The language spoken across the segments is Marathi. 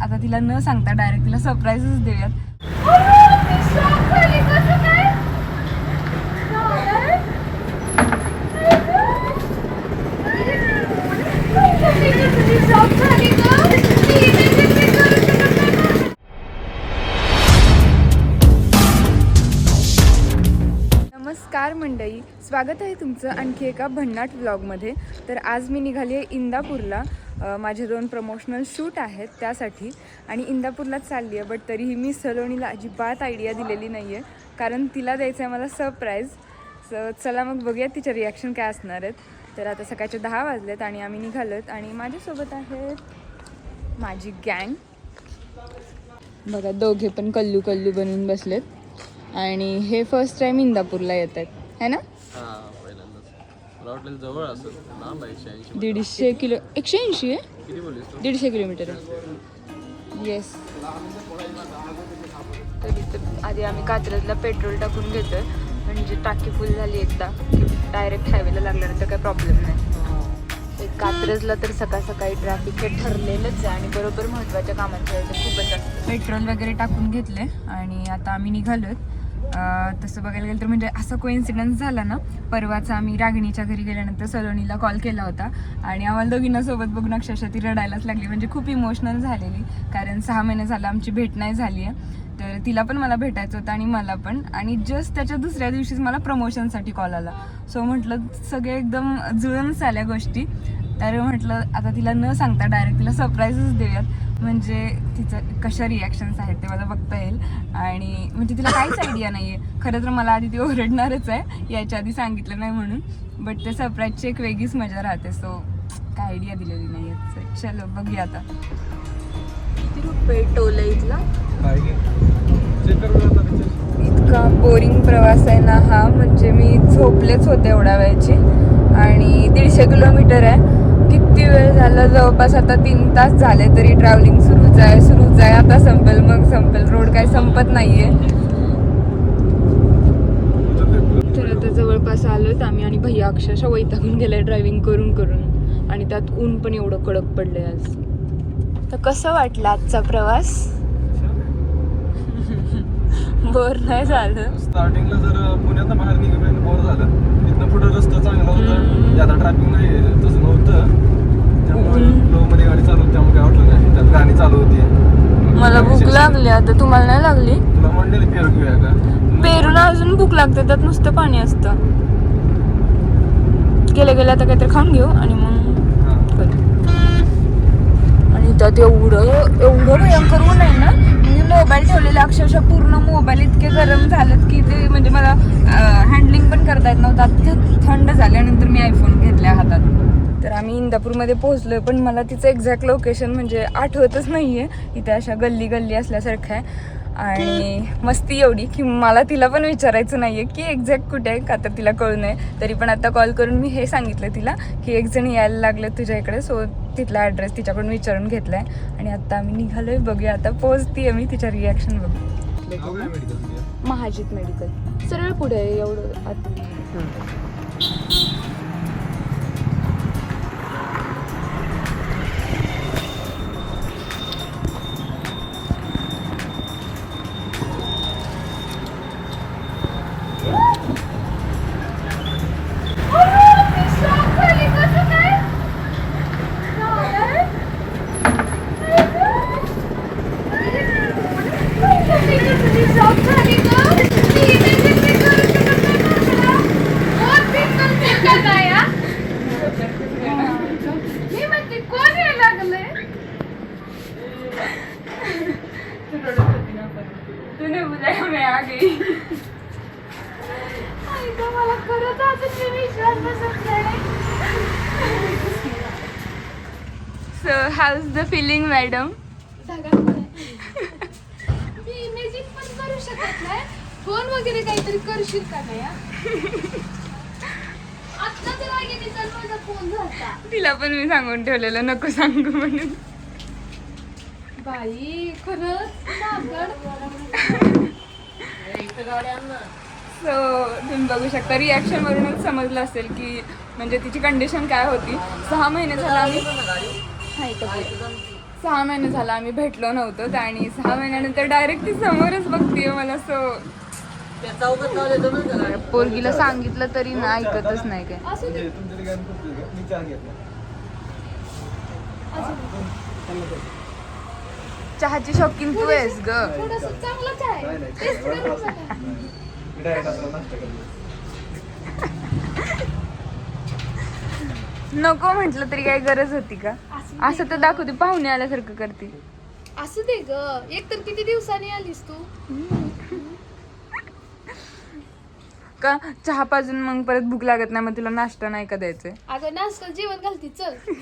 आता तिला न सांगता डायरेक्ट तिला सरप्राईजच देऊयात नमस्कार स्वागत आहे तुमचं आणखी एका भन्नाट व्लॉगमध्ये तर आज मी निघाली आहे इंदापूरला माझे दोन प्रमोशनल शूट आहेत त्यासाठी. आणि इंदापूरलाच चालली आहे बट तरीही मी सलोनीला अजिबात आयडिया दिलेली नाही आहे कारण तिला द्यायचं आहे मला सरप्राईज स चला मग बघूया तिचे रिॲक्शन काय असणार आहेत. तर आता सकाळचे दहा वाजलेत आणि आम्ही निघालोत आणि माझ्यासोबत आहे माझी गँग बघा दोघे पण कल्लू कल्लू बनून बसलेत. आणि हे फर्स्ट टाईम इंदापूरला येत आहेत है ना? हा पहिल्यांदाच. मला वाटलं जवळ असेल. लांब आहे एकशे ऐंशी दीडशे किलो एकशे ऐंशी आहे? किती बोललीस तू? दीडशे किलोमीटर आहे. येस तर इथं आधी आम्ही कात्रजला पेट्रोल टाकून घेतोय. म्हणजे टाकी फुल झाली एकदा. की डायरेक्ट हायवेला लागल्यानंतर काही प्रॉब्लेम नाही. ते कात्रजला तर सकाळ सकाळी ट्रॅफिक हे ठरलेलंच आहे आणि बरोबर महत्त्वाच्या कामांच्या वेळेला खूपच असतं पेट्रोल वगैरे टाकून घेतले आणि आता आम्ही निघालोत अं, तसं बघायला गेलं तर म्हणजे असा कोइन्सिडन्स झाला ना परवाचा आम्ही रागिणीच्या घरी गेल्यानंतर सलोनीला कॉल केला होता. आणि आम्हाला दोघींना सोबत बघून अक्षरशः ती रडायलाच लागली. म्हणजे खूप इमोशनल झालेली. कारण सहा महिने झाला आमची भेट नाही झाली आहे. तर तिला पण मला भेटायचं होतं आणि मला पण. आणि जस्ट त्याच्या दुसऱ्या दिवशीच मला प्रमोशनसाठी कॉल आला. सो म्हटलं सगळे एकदम जुळून आल्या गोष्टी. तर म्हटलं आता तिला न सांगता डायरेक्ट तिला सरप्राईजच देऊयात. म्हणजे तिचं कशा रिॲक्शन्स आहेत ते मला बघता येईल. आणि म्हणजे तिला काहीच आयडिया नाही आहे खरं तर मला आधी ती ओरडणारच आहे. याच्या आधी सांगितलं नाही म्हणून. बट ते सरप्राईजची एक वेगळीच मजा राहते. सो काय आयडिया दिलेली नाही आहे. चलो बघूया आता. किती रुपये टोल आहे इथला? इतका बोरिंग प्रवास आहे ना हा. म्हणजे मी झोपलेच होते एवढ्या वेळची. आणि दीडशे किलोमीटर आहे. किती वेळ झाला? जवळपास आता तीन तास झाले तरी ट्रॅव्हलिंग सुरूच आहे सुरूच आहे. आता संपेल मग संपेल. रोड काय संपत नाहीये. तर आता जवळपास आलोत आम्ही आणि भैया अक्षरशः वैतागून गेलाय ड्रायव्हिंग करून करून. आणि त्यात ऊन पण एवढं कडक पडलंय आज. तर कसं वाटलं आजचा प्रवास? बोर नाही झालं. स्टार्टिंगला जर पुण्यात बाहेर निघेपर्यंत बोर झालं. इथनं पुढे रस्ता चांगला होता. ज्यादा ट्रॅफिक नाही तसं नव्हतं. मध्ये गाडी चालू होती त्यामुळे काय वाटलं नाही. त्यात गाणी चालू होती. मला भूक लागली आता. तुम्हाला नाही लागली? तुला म्हणलेली पेरू घेऊया का? पेरूला अजून भूक लागते. त्यात नुसतं पाणी असतं. गेले गेले आता काहीतरी खाऊन घेऊ आणि मग. आणि त्यात एवढं एवढं भयंकर ऊन आहे ना म्हणजे मोबाईल ठेवलेला अक्षरशः पूर्ण मोबाईल इतके गरम झालेत की ते म्हणजे मला हँडलिंग पण करता येत नव्हतं. थंड झाल्यानंतर मी आयफोन घेतल्या हातात. तर आम्ही इंदापूरमध्ये पोहोचलोय पण मला तिचं एक्झॅक्ट लोकेशन म्हणजे आठवतच नाहीये. इथे अशा गल्ली गल्ली असल्यासारखं आहे. आणि मस्ती एवढी की मला तिला पण विचारायचं नाहीये की एक्झॅक्ट कुठे आहे का तर तिला कळू नये. तरी पण आता कॉल करून मी हे सांगितलं तिला की एक जण यायला लागले तुझ्या इकडे सो तिथला ॲड्रेस तिच्याकडून विचारून घेतलाय. आणि आता आम्ही निघालोय बघूया. आता पोहोचतीये मी तिच्या रिॲक्शन बघू? महाजित मेडिकल सरळ पुढे आहे एवढं आत. तूने बुलाया मैं आ गई मला खरंच अजून मी विश्वास बसत नाही so how's the feeling madam me imagine पण करू शकत नाही फोन वगैरे काहीतरी करशील का नाही हा? माझा फोन झाला तिला पण मी सांगून ठेवलेलं नको सांगू म्हणून. बाई खरंच? नागड. सो तुम्ही बघू शकता रिॲक्शन वरूनच समजलं असेल की म्हणजे तिची कंडिशन काय होती. सहा महिने झाला आम्ही? सहा महिने झाला आम्ही भेटलो नव्हतो. आणि सहा महिन्यानंतर डायरेक्ट ती समोरच बघतीये मला सो पोरगीला सांगितलं तरी ना ऐकतच नाही काय. म्हणजे चहाची शौकीन तू आहेस ग. नको म्हटलं तरी काही गरज होती का? असं तर दाखवते पाहुणे आल्यासारखं करते. असू दे ग. एक तर किती दिवसांनी आलीस तू? का चहा पाजून मग परत भूक लागत नाही मग तुला नाश्ता नाही का द्यायचंय? अगं नाश्ता जेवण घालती चल.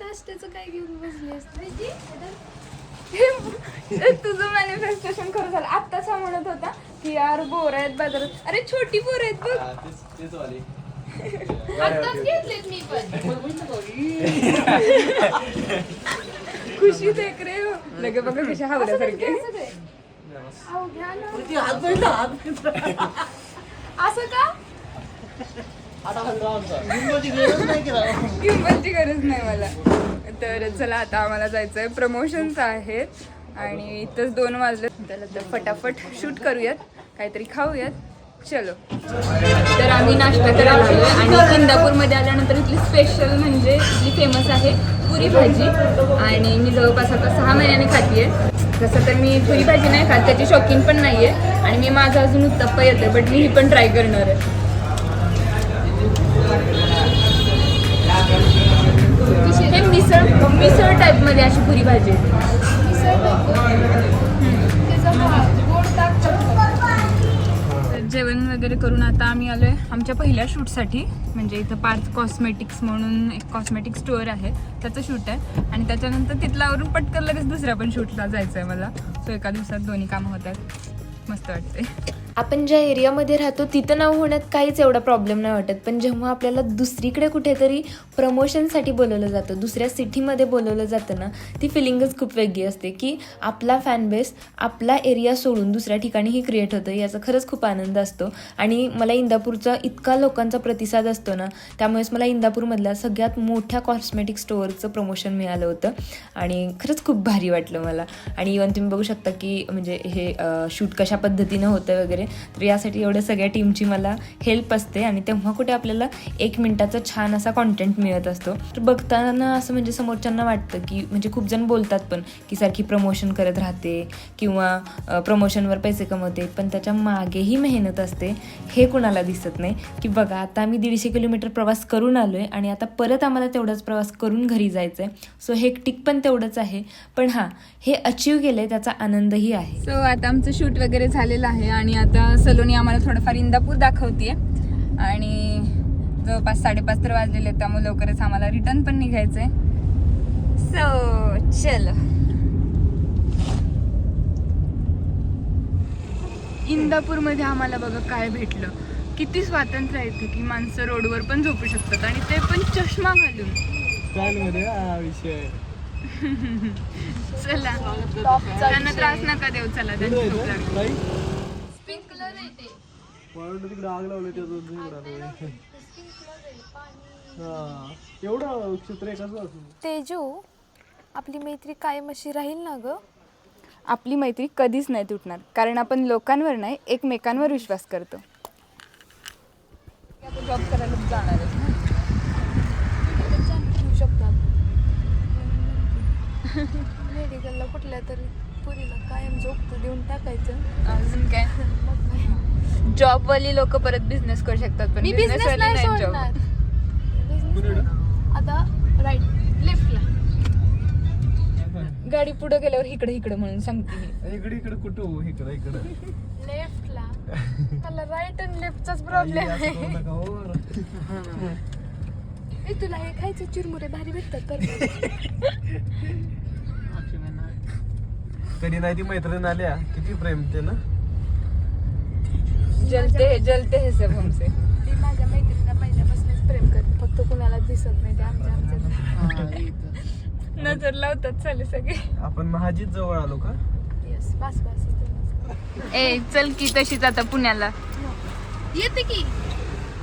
नाश्त्याचं काय घेऊन बसलीस माहिती? तुझं मॅनिफेस्टेशन खरं झालं. आत्ताच हा म्हणत होता की यार बोर आहेत बाजारात. अरे छोटी बोर आहेत बघ. तेच तेच वाली. आत्ताच घेतलेत मी पण. खुशी देख रे हो. लगे बघा कशा हावऱ्यासारखे. अहो, घ्या ना. असं का? किंमतची गरज नाही मला. तर चला आता आम्हाला जायचंय. प्रमोशन्स आहेत. आणि इथंच दोन वाजले. तर आता फटाफट शूट करूयात. काहीतरी खाऊयात. चलो. तर आम्ही नाश्ता करायला आलोय आणि इंदापूरमध्ये आल्यानंतर इथली स्पेशल म्हणजे इथली फेमस आहे पुरी भाजी. आणि मी जवळपास आता सहा महिन्याने खातीये तसं तर मी पुरी भाजी नाही खात त्याची शौकीन पण नाहीये. आणि मी माझा अजून उत्तप्पा येते बट मी ही पण ट्राय करणार आहे. हे मिसळ मिसळ टाईपमध्ये अशी पुरी भाजी जेवण वगैरे करून आता आम्ही आलो आहे आमच्या पहिल्या शूटसाठी. म्हणजे इथं पार्थ कॉस्मेटिक्स म्हणून एक कॉस्मेटिक स्टोअर आहे. त्याचं शूट आहे. आणि त्याच्यानंतर तिथल्यावरून पटकन लगेच दुसऱ्या पण शूटला जायचं आहे मला. सो एका दिवसात दोन्ही कामं होतात. मस्त वाटते आपण ज्या एरियामध्ये राहतो तिथं नाव होण्यात काहीच एवढा प्रॉब्लेम नाही वाटत. पण जेव्हा आपल्याला दुसरीकडे कुठेतरी प्रमोशनसाठी बोलवलं जातं दुसऱ्या सिटीमध्ये बोलवलं जातं ना ती फिलिंगच खूप वेगळी असते की आपला फॅन बेस आपला एरिया सोडून दुसऱ्या ठिकाणीही क्रिएट होतं याचा खरंच खूप आनंद असतो. आणि मला इंदापूरचा इतका लोकांचा प्रतिसाद असतो ना त्यामुळेच मला इंदापूरमधल्या सगळ्यात मोठ्या कॉस्मेटिक स्टोअरचं प्रमोशन मिळालं होतं. आणि खरंच खूप भारी वाटलं मला. आणि इवन तुम्ही बघू शकता की म्हणजे हे शूट कशा पद्धतीनं होतं वगैरे. तर यासाठी एवढ्या सगळ्या टीमची मला हेल्प असते आणि तेव्हा कुठे आपल्याला एक मिनटाचा छान असा कॉन्टेंट मिळत असतो. तर बघताना असं म्हणजे समोरच्यांना वाटतं की म्हणजे खूप जण बोलतात पण की सारखी प्रमोशन करत राहते किंवा प्रमोशनवर पैसे कमवते पण त्याच्या मागेही मेहनत असते हे कुणाला दिसत नाही. की बघा आता आम्ही दीडशे किलोमीटर प्रवास करून आलो आहे आणि आता परत आम्हाला तेवढाच प्रवास करून घरी जायचं आहे सो हेक्टिक पण तेवढंच आहे. पण हां हे अचीव केलं आहे त्याचा आनंदही आहे. सो आता आमचं शूट वगैरे झालेलं आहे आणि आता सलोनी आम्हाला थोडंफार इंदापूर दाखवतीये. आणि जवळपास साडेपाच तर वाजलेले आहेत त्यामुळे लवकरच आम्हाला रिटर्न पण निघायचंय. सो चल. इंदापूरमध्ये आम्हाला बघा काय भेटलं. किती स्वातंत्र्य आहे इथे की माणसं रोडवर पण झोपू शकतात आणि ते पण चष्मा घालून. स्टाईल हा विषय चला. त्यांना त्रास नका देऊ. चला स्प्रिंकलर आहे तिकडे आग लावली आहे हा. एवढं चित्र आहे कसं असं? तेजू आपली मैत्री कायम अशी राहील ना ग? आपली मैत्री कधीच नाही तुटणार कारण आपण लोकांवर नाही एकमेकांवर विश्वास करतो. जॉब करायला जाणार घेऊ शकतो मेडिकलला कुठल्या तरी पुरीला कायम झोपतं देऊन टाकायचं. अजून काय? जॉब वाली लोक परत बिझनेस करू शकतात पण मी business बिझनेस नाही. सोडणार. Business- आता राईट लेफ्टला गाडी पुढे गेल्यावर इकडे इकडे म्हणून सांगते मी. इकडे इकडे कुठं हो? इकडं इकडं. लेफ्टला मला राईट अँड लेफ्टचाच प्रॉब्लेम आहे. हो. ए, तुला हे खायचे चिरमुरे भारी भेटतात तर कधी नाही ती मैत्रीण आल्या किती प्रेम ते ना? जलते है जलते है सब हमसे. ती माझ्या मैत्रिणीला पहिल्यापासूनच प्रेम करते फक्त कुणाला दिसत नाही ते आमच्या आमच्या नजर लावतात चाले सगळे. आपण महाजीत जवळ आलो का? येस बस बस. ए चल की तशीच आता पुण्याला. येते की.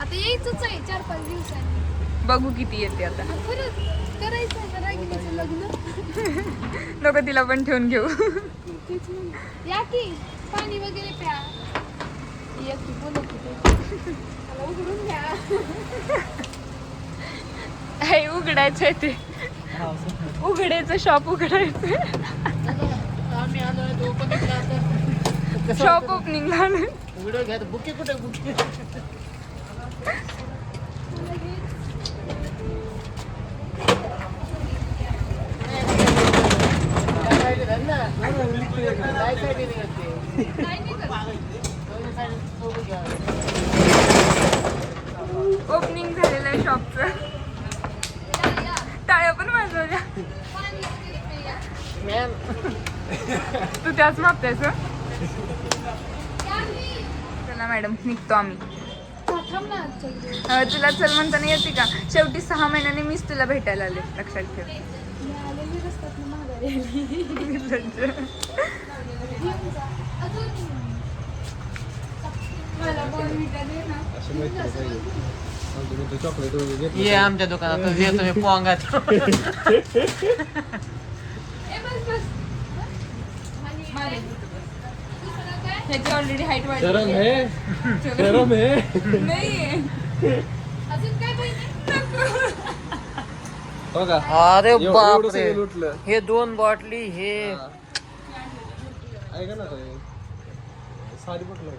आता यायचंच आहे चार पाच दिवसांनी. बघू किती येते आता. खरंच करायचं आहे जरा बहिणीचं लग्न नको तिला पण ठेवून घेऊ. या की पाणी वगैरे प्या. उघडून घ्या. उघडायचं आहे ते. उघडायचं शॉप उघडायचं. शॉप ओपनिंग झालं व्हिडिओ घ्या बुके कुठे बुके ओपनिंग झालेलं आहे शॉपचं टाळ्या पण वाजवल्या. तू त्याच मागतायस. चला मॅडम निघतो आम्ही. तुला चल म्हणताना येते का? शेवटी सहा महिन्याने मीच तुला भेटायला आले. लक्षात ठेव. ये आमच्या दुकानात ये तुम्ही पोंगात ह्याची ऑलरेडी हाईट गरम वाढली गरम नाही अजून काय पाहिजे हो का अरे एवढं- एवढं बापरे. सगळं लुटलं. हे दोन बॉटली हे. ऐका ना ताई. साडी पटलं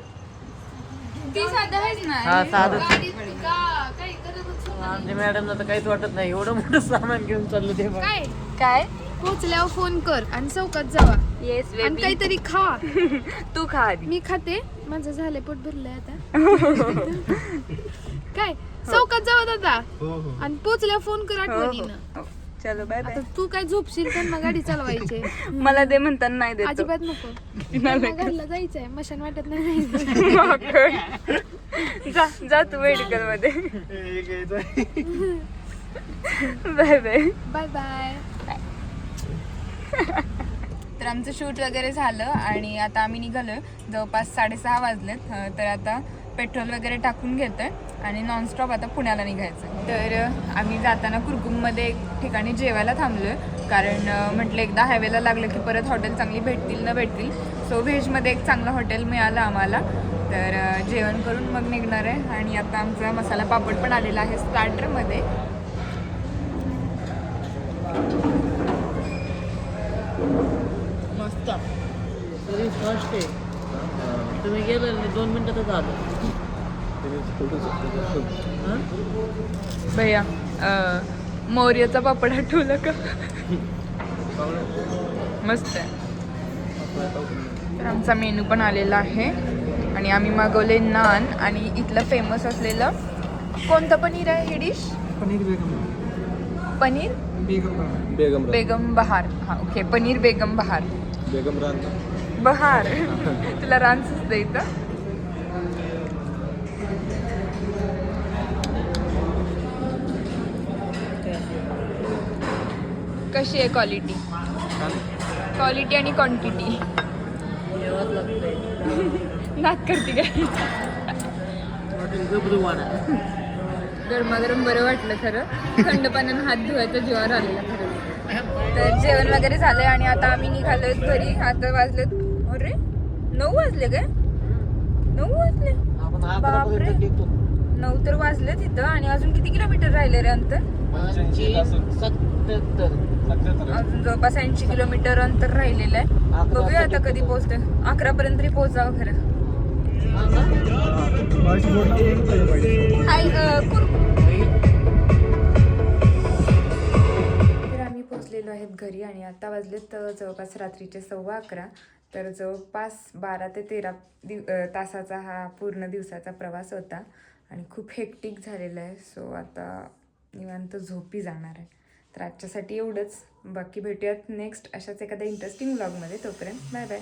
ती साधं आहेच ना. हा साधं. गाडीत का काही गरजच नाही. आमच्या मॅडमला तर काहीच वाटत नाही. एवढं मोठं सामान घेऊन चाललं ते बघ. काय? काय? पोचल्यावर फोन कर आणि चौकात जावा. येस आणि काहीतरी खा. तू खा आधी. मी खाते. माझं झालंय पोट भरलंय आता. काय? चौकात जावा दादा. हो हो. आणि पोचल्यावर फोन कर हो, हो, आठवणीनं. हो. चलो बाय आता बाय तू काय झोपशील त्यांना गाडी चालवायची. मला दे म्हणताना नाही देतो. अजिबात नको. त्यांना घरला जायचंय. मशान वाटत नाही. जायचं. जा जा तू मेडिकलमध्ये. बाय बाय बाय बाय तर आमचं शूट वगैरे झालं आणि आता आम्ही निघालो जवळपास साडेसहा वाजलेत. तर आता पेट्रोल वगैरे टाकून घेतोय आणि नॉनस्टॉप आता पुण्याला निघायचं तर आम्ही जाताना कुरकुममध्ये एक ठिकाणी जेवायला थांबलोय. कारण म्हटलं एकदा हायवेला लागलं की परत हॉटेल चांगली भेटतील न भेटतील. सो व्हेजमध्ये एक चांगलं हॉटेल मिळालं आम्हाला. तर जेवण करून मग निघणार आहे. आणि आता आमचा मसाला पापड पण आलेला आहे स्टार्टरमध्ये मस्त तरी फर्स्ट आहे तुम्ही गेलो नाही दोन मिनिटातच आलो? भैया मोर्याचा पापड आठवलं का? मस्त आहे. तर आमचा मेनू पण आलेला आहे. आणि आम्ही मागवले नान आणि इथलं फेमस असलेलं कोणतं पनीर आहे ही डिश पनीर बेगम. पनीर? बेगम बेगम बहार. हा ओके पनीर बेगम बहार. बेगम रान. बहार. तुला रान सुचतं इथं. कशी आहे क्वालिटी क्वालिटी आणि क्वांटिटी नाक करते काय? गरमागरम बरं वाटलं खरं. थंड पाण्यानं हात धुवायचा जीवावर आलेला खरं. तर जेवण वगैरे झालंय आणि आता आम्ही निघालोय घरी. आता वाजलेत अरे नऊ वाजले काय नऊ वाजले? आपण बापरे. नऊ तर वाजले तिथं आणि अजून किती किलोमीटर राहिले रे अंतर? अजून जवळपास ऐंशी किलोमीटर अंतर राहिलेलं आहे. बघूया आता कधी पोहोचते अकरा पर्यंत तरी पोहोचावं खरं. हा? हाय आम्ही आहेत घरी आणि आता वाजलेत जवळपास रात्रीचे सव्वा अकरा. तर जवळपास बारा ते तेरा दिव तासाचा हा पूर्ण दिवसाचा प्रवास होता आणि खूप हेक्टिक झालेला आहे. सो आता निवांत झोपी जाणार आहे. तर आजच्यासाठी एवढंच. बाकी भेटूयात नेक्स्ट अशाच एखाद्या इंटरेस्टिंग ब्लॉगमध्ये तोपर्यंत बाय बाय